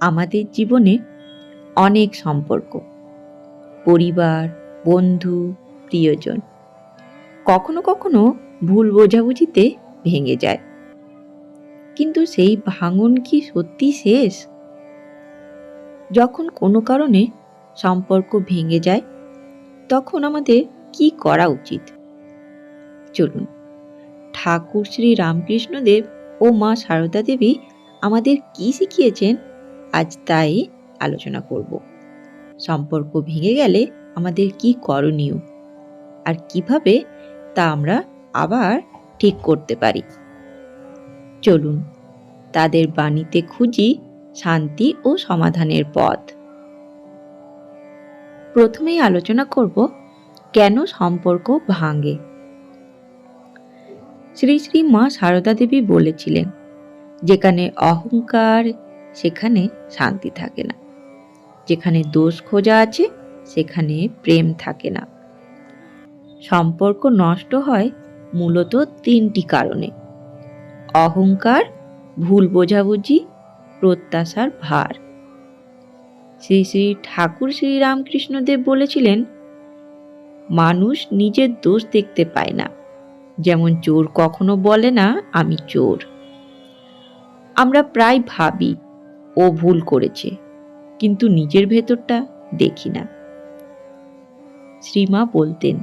আমাদের জীবনে অনেক সম্পর্ক। পরিবার, বন্ধু, প্রিয়জন কখনো কখনো ভুল বোঝাবুঝিতে ভেঙে যায়। কিন্তু সেই ভাঙন কি সত্যি শেষ? যখন কোনো কারণে সম্পর্ক ভেঙে যায়, তখন আমাদের কি করা উচিত? চলুন, ঠাকুর শ্রী রামকৃষ্ণদেব ও মা সারদা দেবী আমাদের কি শিখিয়েছেন? আজ তাই আলোচনা করব। সম্পর্ক ভেঙে গেলে আমাদের কি করণীয়? আর কীভাবে তা আমরা আবার ঠিক করতে পারি? চলুন, তাদের বাণীতে খুঁজি শান্তি ও সমাধানের পথ। প্রথমেই আলোচনা করব, কেন সম্পর্ক ভাঙে? শ্রী শ্রী মা সারদা দেবী বলেছিলেন, যেখানে অহংকার সেখানে শান্তি থাকে না। যেখানে দোষ খোঁজা আছে, সেখানে প্রেম থাকে না। সম্পর্ক নষ্ট হয় মূলত তিনটি কারণে। অহংকার, ভুল বোঝাবুঝি, প্রত্যাশার ভার। শ্রী শ্রী ঠাকুর শ্রী রামকৃষ্ণদেব বলেছিলেন, মানুষ নিজের দোষ দেখতে পায় না। যেমন চোর কখনো বলে না, আমি চোর। আমরা প্রায় ভাবি ও ভুল করেছে, কিন্তু নিজের ভেতরটা দেখি না। শ্রীমা বলতেন,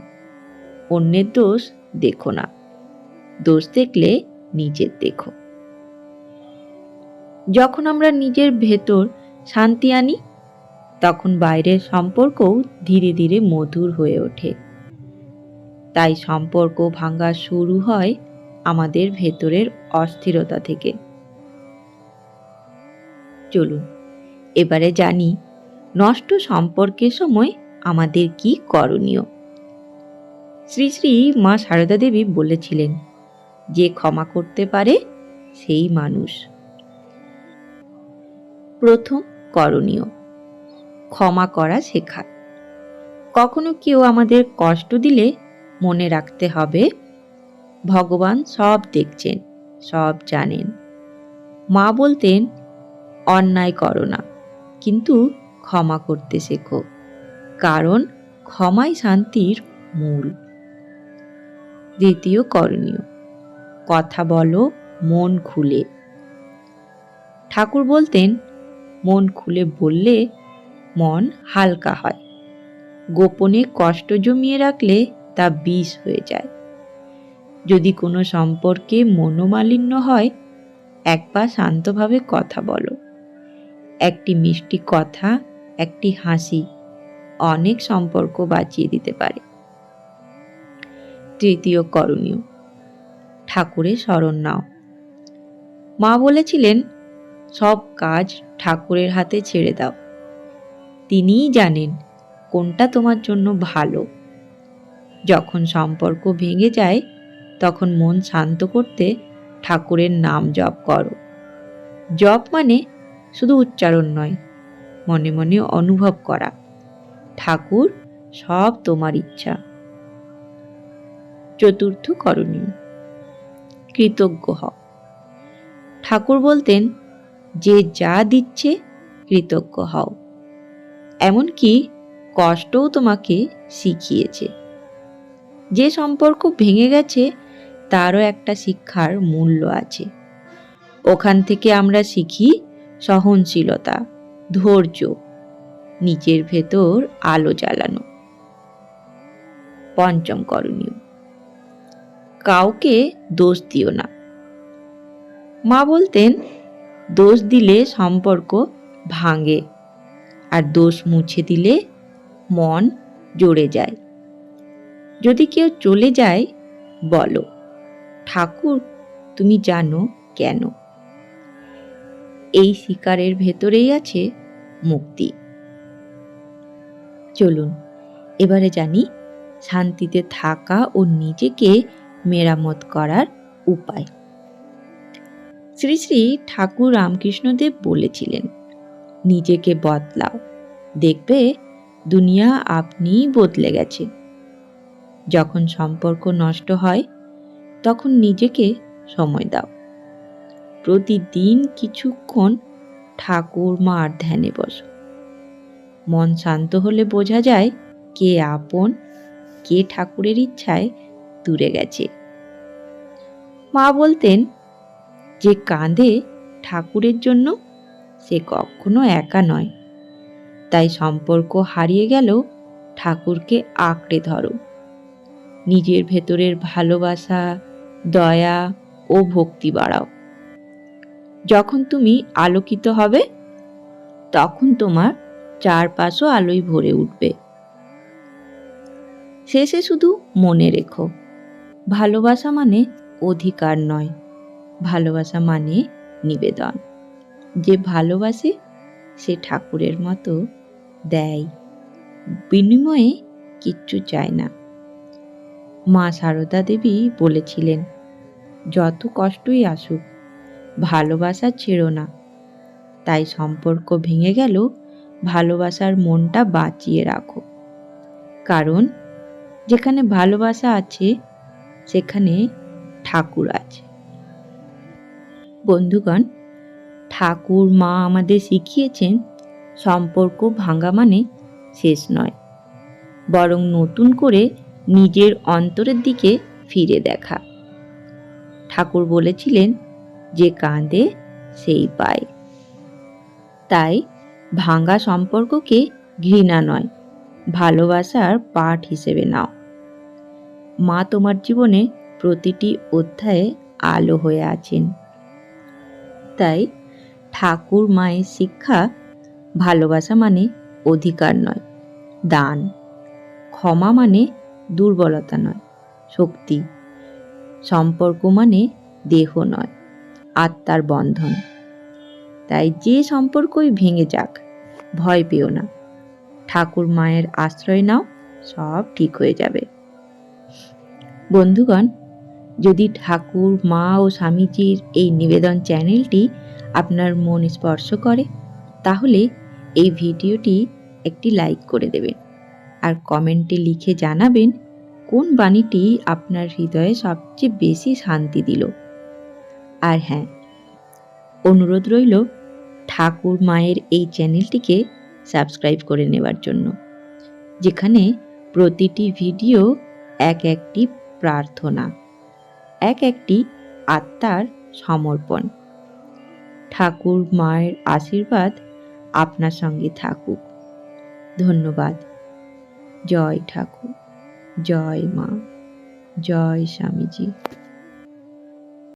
অন্যের দোষ দেখো না, দোষ দেখলে নিজের দেখো। যখন আমরা নিজের ভেতর শান্তি আনি, তখন বাইরের সম্পর্কও ধীরে ধীরে মধুর হয়ে ওঠে। তাই সম্পর্ক ভাঙা শুরু হয় আমাদের ভেতরের অস্থিরতা থেকে। চলুন। এবারে জানি নষ্ট সম্পর্কের সময় আমাদের কি করণীয়। শ্রী শ্রী মা সারদা দেবী বলেছিলেন, যে ক্ষমা করতে পারে সেই মানুষ। প্রথম করণীয়, ক্ষমা করা শেখা। কখনো কেউ আমাদের কষ্ট দিলে মনে রাখতে হবে, ভগবান সব দেখছেন, সব জানেন। মা বলতেন অন্যায় করো না, কিন্তু ক্ষমা করতে শেখো, কারণ ক্ষমাই শান্তির মূল। দ্বিতীয় করণীয়, কথা বলো, মন খুলে। ঠাকুর বলতেন, মন খুলে বললে মন হালকা হয়, গোপনে কষ্ট জমিয়ে রাখলে তা বিষ হয়ে যায়। যদি কোনো সম্পর্কে মনোমালিন্য হয়, একবার শান্তভাবে কথা বলো। একটি মিষ্টি কথা, একটি হাসি, অনেক সম্পর্ক বাঁচিয়ে দিতে পারে। তৃতীয় করণীয়, ঠাকুরের স্মরণ নাও। মা বলেছিলেন, সব কাজ ঠাকুরের হাতে ছেড়ে দাও। তিনিই জানেন কোনটা তোমার জন্য ভালো। যখন সম্পর্ক ভেঙে যায়, তখন মন শান্ত করতে ঠাকুরের নাম জপ করো। জপ মানে শুধু উচ্চারণ নয়, মনে মনে অনুভব করা। ঠাকুর, সব তোমার ইচ্ছা। চতুর্থ করণীয়, কৃতজ্ঞ হও ঠাকুর বলতেন, যে যা দিচ্ছে, কৃতজ্ঞ হও। এমনকি কষ্টও তোমাকে শিখিয়েছে। যে সম্পর্ক ভেঙে গেছে, তারও একটা শিক্ষার মূল্য আছে। ওখান থেকে আমরা শিখি সহনশীলতা, ধৈর্য, নিজের ভেতর আলো জ্বালানো। পঞ্চম করণীয়, কাউকে দোষ দিও না। মা বলতেন, দোষ দিলে সম্পর্ক ভাঙে আর দোষ মুছে দিলে মন জড়ে যায়। যদি কেউ চলে যায়, বলো, ঠাকুর, তুমি জানো কেন এই শিকারের ভেতরেই আছে মুক্তি। চলুন, এবারে জানি শান্তিতে থাকা ও নিজেকে মেরামত করার উপায়। শ্রী শ্রী ঠাকুর রামকৃষ্ণদেব বলেছিলেন, নিজেকে বদলাও। দেখবে, দুনিয়া আপনিই বদলে গেছে। যখন সম্পর্ক নষ্ট হয়, তখন নিজেকে সময় দাও। প্রতিদিন কিছুক্ষণ ঠাকুর মার ধ্যানে বসো। মন শান্ত হলে বোঝা যায় কে আপন, কে ঠাকুরের ইচ্ছায় দূরে গেছে। মা বলতেন, যে কাঁধে ঠাকুরের জন্য, সে কখনো একা নয়। তাই সম্পর্ক হারিয়ে গেলেও ঠাকুরকে আঁকড়ে ধরো। নিজের ভেতরের ভালোবাসা, দয়া ও ভক্তি বাড়াও। যখন তুমি আলোকিত হবে, তখন তোমার চারপাশও আলোয় ভরে উঠবে। শেষে শুধু মনে রেখো, ভালোবাসা মানে অধিকার নয়, ভালোবাসা মানে নিবেদন। যে ভালোবাসে, সে ঠাকুরের মতো দেয়। বিনিময়ে কিচ্ছু চায় না। মা সারদা দেবী বলেছিলেন, যত কষ্টই আসুক ভালোবাসা ছিল না। তাই সম্পর্ক ভেঙে গেল ভালোবাসার মনটা বাঁচিয়ে রাখো। কারণ, যেখানে ভালোবাসা আছে, সেখানে ঠাকুর আছে। বন্ধুগণ, ঠাকুর মা আমাদের শিখিয়েছেন, সম্পর্ক ভাঙা মানে শেষ নয়। বরং নতুন করে নিজের অন্তরের দিকে ফিরে দেখা। ঠাকুর বলেছিলেন যে কাঁদে সেই পায়। তাই ভাঙা সম্পর্ককে ঘৃণা নয়, ভালোবাসার পাঠ হিসেবে নাও। মা তোমার জীবনে প্রতিটি অধ্যায়ে আলো হয়ে আছেন। তাই ঠাকুর মায়ের শিক্ষা ভালোবাসা মানে অধিকার নয়, দান। ক্ষমা মানে দুর্বলতা নয়, শক্তি। সম্পর্ক মানে দেহ নয়। আত্মার বন্ধন। তাই যে সম্পর্কই ভেঙে যাক, ভয় পেও না। ঠাকুর মায়ের আশ্রয় নাও, সব ঠিক হয়ে যাবে। বন্ধুগণ, যদি ঠাকুর, মা ও স্বামীজির এই নিবেদন চ্যানেলটি আপনার মন স্পর্শ করে, তাহলে এই ভিডিওটি একটি লাইক করে দেবেন। আর কমেন্টে লিখে জানাবেন, কোন বাণীটি আপনার হৃদয়ে সবচেয়ে বেশি শান্তি দিল। আর হ্যাঁ অনুরোধ রইল ঠাকুর মায়ের এই চ্যানেলটিকে সাবস্ক্রাইব করে নেবার জন্য, যেখানে প্রতিটি ভিডিও এক একটি প্রার্থনা, এক একটি আত্মার সমর্পণ। ঠাকুর মায়ের আশীর্বাদ আপনার সঙ্গে থাকুক। ধন্যবাদ। জয় ঠাকুর, জয় মা, জয় স্বামীজি।